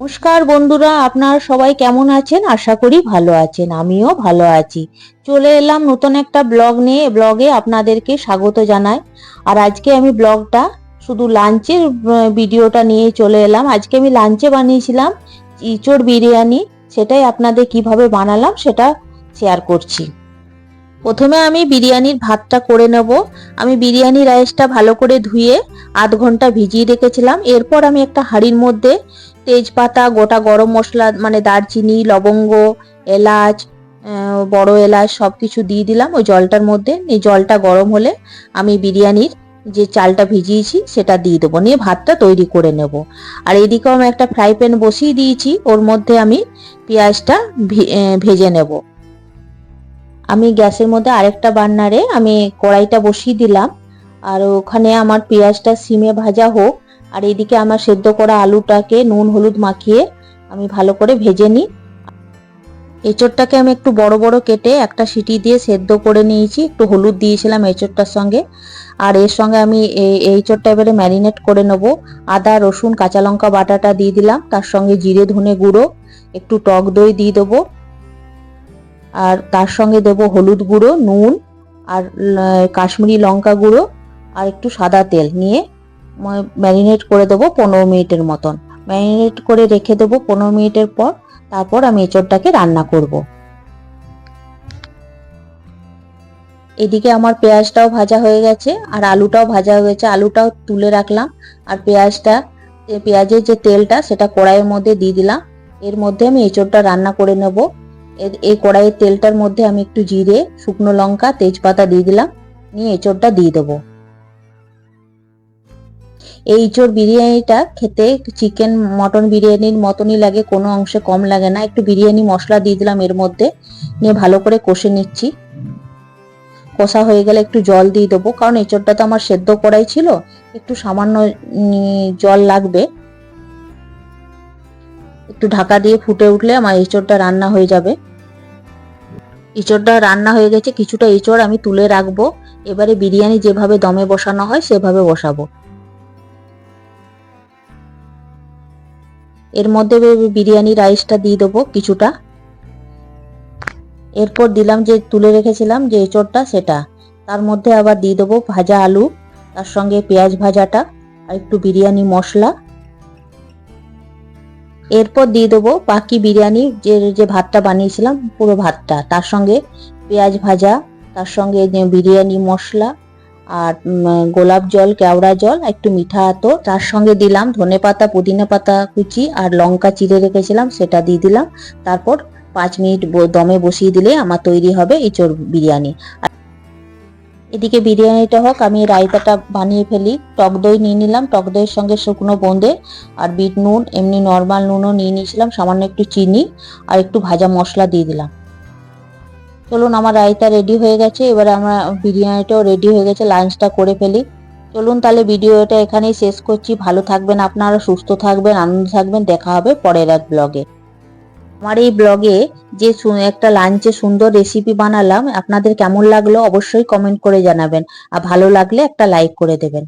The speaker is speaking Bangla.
নমস্কার বন্ধুরা, আপনারা সবাই কেমন আছেন? আশা করি ভালো আছেন, আমিও ভালো আছি। চলে এলাম নতুন একটা ব্লগ নিয়ে। ব্লগে আপনাদেরকে স্বাগত জানাই। আর আজকে আমি ব্লগটা, শুধু লাঞ্চের ভিডিওটা নিয়ে চলে এলাম। আজকে আমি লাঞ্চে বানিয়েছিলাম ইঁচড় বিরিয়ানি। সেটাই আপনাদের কীভাবে বানালাম সেটা শেয়ার করছি। প্রথমে আমি বিরিয়ানির ভাতটা করে নেব। আমি বিরিয়ানি রাইসটা ভালো করে ধুয়ে আধ ঘণ্টা ভিজিয়ে রেখেছিলাম। এরপর আমি একটা হাঁড়ির মধ্যে তেজপাতা, গোটা গরম মশলা মানে দারচিনি, লবঙ্গ, এলাচ বড় এলাচ সব কিছু দিয়ে দিলাম ওই জলটার মধ্যে। এই জলটা গরম হলে আমি বিরিয়ানির যে চালটা ভিজিয়েছি সেটা দিয়ে দেবো। নিয়ে ভাতটা তৈরি করে নেব। আর এদিকেও আমি একটা ফ্রাই প্যান বসিয়ে দিয়েছি। ওর মধ্যে আমি পেঁয়াজটা ভেজে নেব। আমি গ্যাসের মধ্যে আরেকটা বার্নারে আমি কড়াইটা বসিয়ে দিলাম। আর ওখানে আমার পেঁয়াজটা সিমে ভাজা হোক আর এদিকে আমার সেদ্ধ করা আলুটাকে নুন হলুদ মাখিয়ে আমি ভালো করে ভেজে নিই। এঁচড়টাকে আমি একটু বড় বড় কেটে একটা সিটি দিয়ে সেদ্ধ করে নিয়েছি। একটু হলুদ দিয়েছিলাম এঁচড়টার সঙ্গে। আর এর সঙ্গে আমি এই এঁচড়টা এবারে ম্যারিনেট করে নেব। আদা, রসুন, কাঁচা লঙ্কা বাটাটা দিয়ে দিলাম। তার সঙ্গে জিরে, ধনে গুঁড়ো, একটু টক দই দিয়ে দেবো। আর তার সঙ্গে দেব হলুদ গুঁড়ো, নুন আর কাশ্মীরি লঙ্কা গুঁড়ো আর একটু সাদা তেল নিয়ে ম্যারিনেট করে দেবো পনেরো মিনিটের মতন। ম্যারিনেট করে রেখে দেবো পনেরো মিনিটের পর, তারপর আমি এঁচড়টাকে রান্না করব। এদিকে আমার পেঁয়াজটাও ভাজা হয়ে গেছে, আর আলুটাও ভাজা হয়ে গেছে। আলুটাও তুলে রাখলাম, আর পেঁয়াজটা পেঁয়াজের যে তেলটা, সেটা কড়াইয়ের মধ্যে দিয়ে দিলাম। এর মধ্যে আমি এঁচড়টা রান্না করে নেব। এই কড়াইয়ের তেলটার মধ্যে আমি একটু জিরে, শুকনো লঙ্কা, তেজপাতা দিয়ে দিলাম। নিয়ে এঁচড়টা দিয়ে দেবো। এই ইঁচড় বিরিয়ানিটা খেতে চিকেন মটন বিরিয়ানির মতনই লাগে, কোনো অংশে কম লাগে না। একটু বিরিয়ানি মশলা দিয়ে দিলাম এর মধ্যে, নিয়ে ভালো করে কষে নিচ্ছি। কষা হয়ে গেলে একটু জল দিয়ে দেবো, কারণ এঁচড়টা তো আমার সেদ্ধ করাই ছিল, একটু সামান্য জল লাগবে। একটু ঢাকা দিয়ে ফুটে উঠলে আমার এঁচড়টা রান্না হয়ে যাবে। এঁচড়টা রান্না হয়ে গেছে, কিছুটা এঁচড় আমি তুলে রাখব। এবারে বিরিয়ানি যেভাবে দমে বসানো হয়, সেভাবে বসাবো। এর মধ্যে বিরিয়ানি রাইসটা দিয়ে দেবো কিছুটা। এরপর দিলাম যে তুলে রেখেছিলাম যে এঁচড়টা সেটা। তার মধ্যে আবার দিয়ে দেবো ভাজা আলু, তার সঙ্গে পেঁয়াজ ভাজাটা আর একটু বিরিয়ানি মশলা। এরপর দিয়ে দেবো বাকি বিরিয়ানি যে যে ভাতটা বানিয়েছিলাম পুরো ভাতটা, তার সঙ্গে পেঁয়াজ ভাজা, তার সঙ্গে বিরিয়ানি মশলা। আর গোলাপ জল, কেওড়া জল, একটু মিঠা আতো তার সঙ্গে দিলাম ধনে পাতা, পুদিনা পাতা কুচি আর লঙ্কা চিড়ে রেখেছিলাম, সেটা দিয়ে দিলাম। তারপর পাঁচ মিনিট দমে বসিয়ে দিলে আমার তৈরি হবে ইঁচড় বিরিয়ানি। এদিকে বিরিয়ানিটা হোক, আমি রায়তাটা বানিয়ে ফেলি। টক দই নিয়ে নিলাম, টক দইয়ের সঙ্গে শুকনো বোঁদে আর বিট নুন, এমনি নর্মাল নুনও নিয়ে নিয়েছিলাম, সামান্য একটু চিনি আর একটু ভাজা মশলা দিয়ে দিলাম। চলুন, আমার রায়তা রেডি হয়ে গেছে। এবারে আমরা বিরিয়ানিটাও রেডি হয়ে গেছে লাঞ্চটা করে ফেলি। চলুন তাহলে ভিডিওটা এখানেই শেষ করছি। ভালো থাকবেন আপনারা, সুস্থ থাকবেন, আনন্দ থাকবেন। দেখা হবে পরের এক ব্লগে আমার এই ব্লগে যে একটা লাঞ্চে সুন্দর রেসিপি বানালাম, আপনাদের কেমন লাগল অবশ্যই কমেন্ট করে জানাবেন। আর ভালো লাগলে একটা লাইক করে দেবেন।